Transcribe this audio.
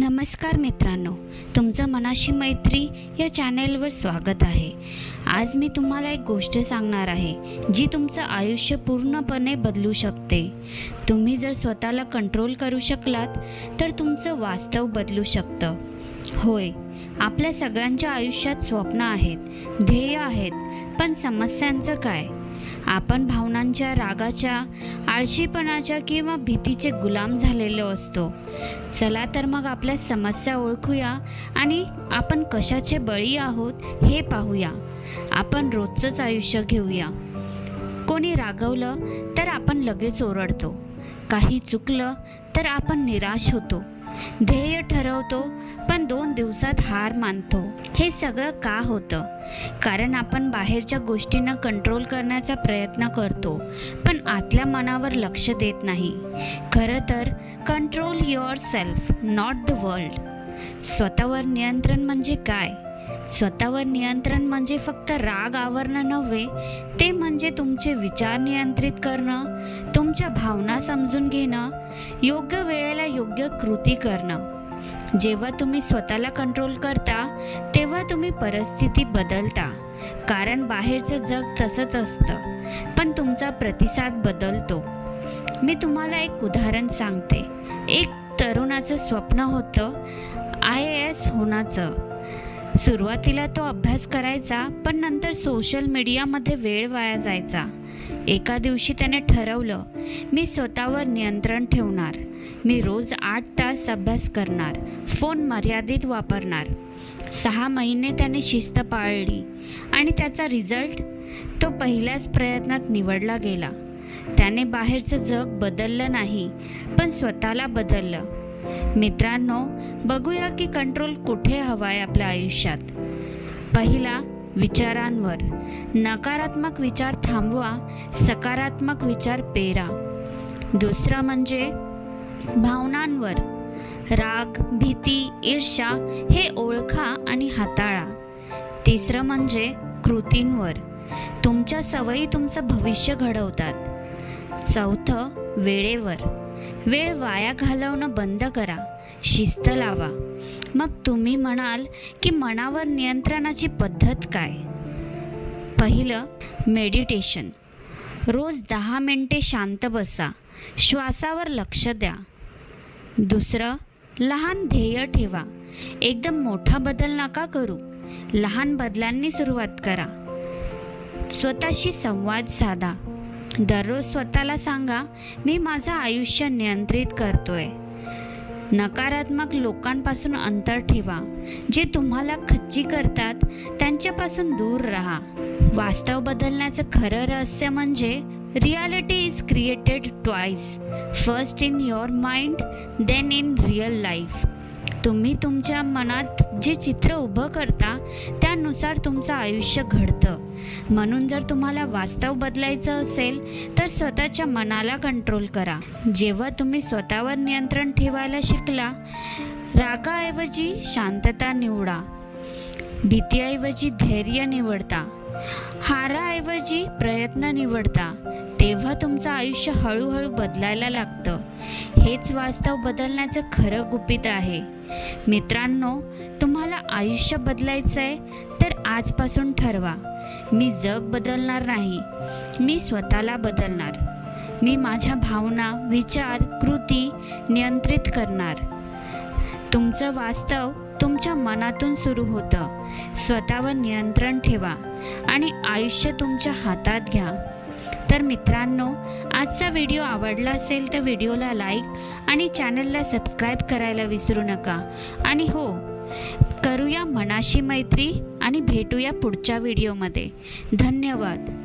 नमस्कार मित्रांनो तुमचं मनाशी मैत्री या चॅनेलवर स्वागत आहे. आज मी तुम्हाला एक गोष्ट सांगणार आहे जी तुमचं आयुष्य पूर्णपणे बदलू शकते. तुम्ही जर स्वतःला कंट्रोल करू शकलात तर तुमचं वास्तव बदलू शकतं. होय आपल्या सगळ्यांच्या आयुष्यात स्वप्न आहेत ध्येय आहेत पण समस्यांचं काय? आपण भावनांच्या रागाच्या आळशीपणाच्या किंवा भीतीचे गुलाम झालेलो असतो. चला तर मग आपल्या समस्या ओळखूया आणि आपण कशाचे बळी आहोत हे पाहूया. आपण रोजचंच आयुष्य घेऊया. कोणी रागवलं तर आपण लगेच ओरडतो. काही चुकलं तर आपण निराश होतो. ध्येय ठरवतो पण दोन दिवसात हार मानतो. हे सगळं का होतं? कारण आपण बाहेरच्या गोष्टींना कंट्रोल करण्याचा प्रयत्न करतो पण आतल्या मनावर लक्ष देत नाही. खरं तर control yourself not the world स्वतःवर नियंत्रण म्हणजे काय? स्वतःवर नियंत्रण म्हणजे फक्त राग आवरणं नव्हे ते म्हणजे तुमचे विचार नियंत्रित करणं तुमच्या भावना समजून घेणं योग्य वेळेला योग्य कृती करणं. जेव्हा तुम्ही स्वतःला कंट्रोल करता तेव्हा तुम्ही परिस्थिती बदलता. कारण बाहेरचं जग तसंच असतं पण तुमचा प्रतिसाद बदलतो. मी तुम्हाला एक उदाहरण सांगते. एक तरुणाचं स्वप्न होतं आय ए एस होण्याचं. सुरुवातीला तो अभ्यास करायचा पण नंतर सोशल मीडियामध्ये वेळ वाया जायचा. एका दिवशी त्याने ठरवलं मी स्वतःवर नियंत्रण ठेवणार. मी रोज आठ तास अभ्यास करणार फोन मर्यादित वापरणार. सहा महिने त्याने शिस्त पाळली. आणि त्याचा रिझल्ट तो पहिल्याच प्रयत्नात निवडला गेला. त्याने बाहेरचं जग बदललं नाही पण स्वतःला बदललं. मित्रांनो बघूया की कंट्रोल कुठे हवा आहे आपल्या आयुष्यात. पहिला विचारांवर. नकारात्मक विचार थांबवा सकारात्मक विचार पेरा. दुसरा म्हणजे भावनांवर. राग भीती ईर्ष्या हे ओळखा आणि हाताळा. तिसरं म्हणजे कृतींवर. तुमच्या सवयी तुमचं भविष्य घडवतात. चौथं वेळेवर. वेळ वाया घालवणं बंद करा. शिस्त लावा. मग तुम्ही म्हणाल की मनावर नियंत्रणाची पद्धत काय? पहिलं मेडिटेशन रोज दहा मिनटे शांत बसा. श्वासावर लक्ष द्या. दुसरं लहान ध्येय ठेवा. एकदम मोठा बदल नका करू. लहान बदलांनी सुरुवात करा. स्वतःशी संवाद साधा. दररोज स्वतःला सांगा मी माझं आयुष्य नियंत्रित करतोय. नकारात्मक लोकांपासून अंतर ठेवा. जे तुम्हाला खच्ची करतात त्यांच्यापासून दूर राहा. वास्तव बदलण्याचं खरं रहस्य म्हणजे reality is created twice first in your mind then in real life तुम्ही तुमच्या मनात जे चित्र उभं करता त्यानुसार तुमचं आयुष्य घडतं. म्हणून जर तुम्हाला वास्तव बदलायचं असेल तर स्वतःच्या मनाला कंट्रोल करा. जेव्हा तुम्ही स्वतःवर नियंत्रण ठेवायला शिकला रागाऐवजी शांतता निवडा. भीतीऐवजी धैर्य निवडता. हाराऐवजी प्रयत्न निवडता तेव्हा तुमचं आयुष्य हळूहळू बदलायला लागतं. हेच वास्तव बदलण्याचं खरं गुपित आहे. मित्रांनो तुम्हाला आयुष्य बदलायचं आहे तर आजपासून ठरवा. मी जग बदलणार नाही. मी स्वतःला बदलणार. मी माझ्या भावना विचार कृती नियंत्रित करणार. तुमचं वास्तव तुमच्या मनातून सुरू होतं. स्वतःवर नियंत्रण ठेवा आणि आयुष्य तुमच्या हातात घ्या. तर मित्रांनो आजचा व्हिडिओ आवडला असेल तर व्हिडिओला लाईक आणि चॅनलला सबस्क्राईब करायला विसरू नका. आणि हो करूया मनाशी मैत्री आणि भेटूया पुढच्या व्हिडिओमध्ये. धन्यवाद.